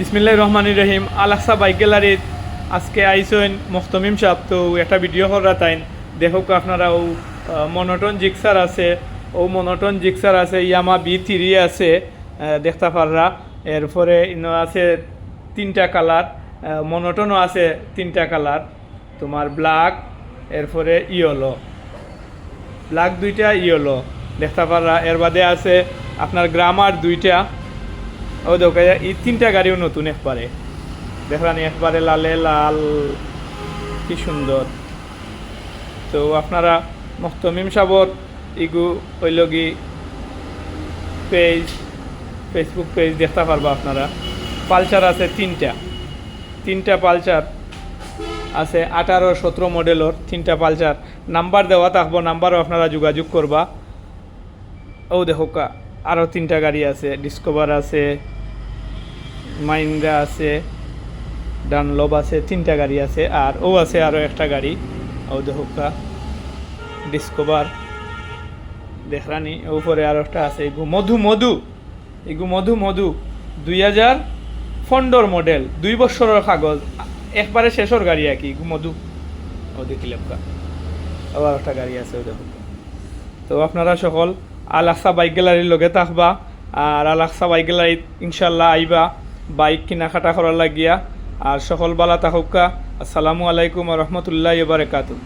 বিসমিল্লাহ রহমান রহিম। আলাসা বাইক গ্যালারিত আজকে আইসেন মোস্তমিম সাহ তো একটা ভিডিও করা তাইন। দেখুক আপনারা ও মনোটন জিক্সার আছে। ও মনোটন জিক্সার আছে, ইয়ামা বি থ্রি আছে দেখতে পাররা। এরপরে ইনো আছে তিনটা কালার মনোটনও আছে তিনটা কালার। তোমার ব্ল্যাক, এরপরে ইয়েলো। ব্ল্যাক দুইটা, ইয়েলো। দেখতে পাররা। এর বাদে আছে আপনার গ্রামার দুইটা। ও দেখো, এই তিনটা গাড়িও নতুন একবারে। দেখলাম একবারে লালে, লাল। কি সুন্দর। তো আপনারা মস্তমিম সাবর, ইগু ওইলগি পেজ, ফেসবুক পেজ দেখতে পারবা আপনারা। পালচার আছে তিনটা। তিনটা পালচার আছে, আঠারো, সতেরো মডেলর তিনটা পালচার নাম্বার দেওয়া থাকব, নাম্বারও আপনারা যোগাযোগ করবা। ও দেখো আরও তিনটা গাড়ি আছে, ডিসকভার আছে। মাইন্ডা আছে ডানলব আছে, তিনটা গাড়ি আছে, আর ও আছে আরও একটা গাড়ি ও দেখো কা ডিসকভার দেখরানি উপরে আরও একটা আছে, এগু মধু মধু, এগু মধু মধু, দুই হাজার ফন্ডর মডেল দুই বছরের কাগজ, একবারে শেষর গাড়ি আর কি মধু ও দেখিলাম কা আবার একটা গাড়ি আছে ও তো আপনারা সকল আল আকসা বাইক গ্যালারির লগে থাকবা, আর আল আকসা বাইক গ্যালারিত ইনশাল্লাহ আইবা। বাইক কেনাকাটা করার লাগিয়া। আর সকল বালা তাহকা আসসালামু আলাইকুম রহমতুল্লাহ বারকাতু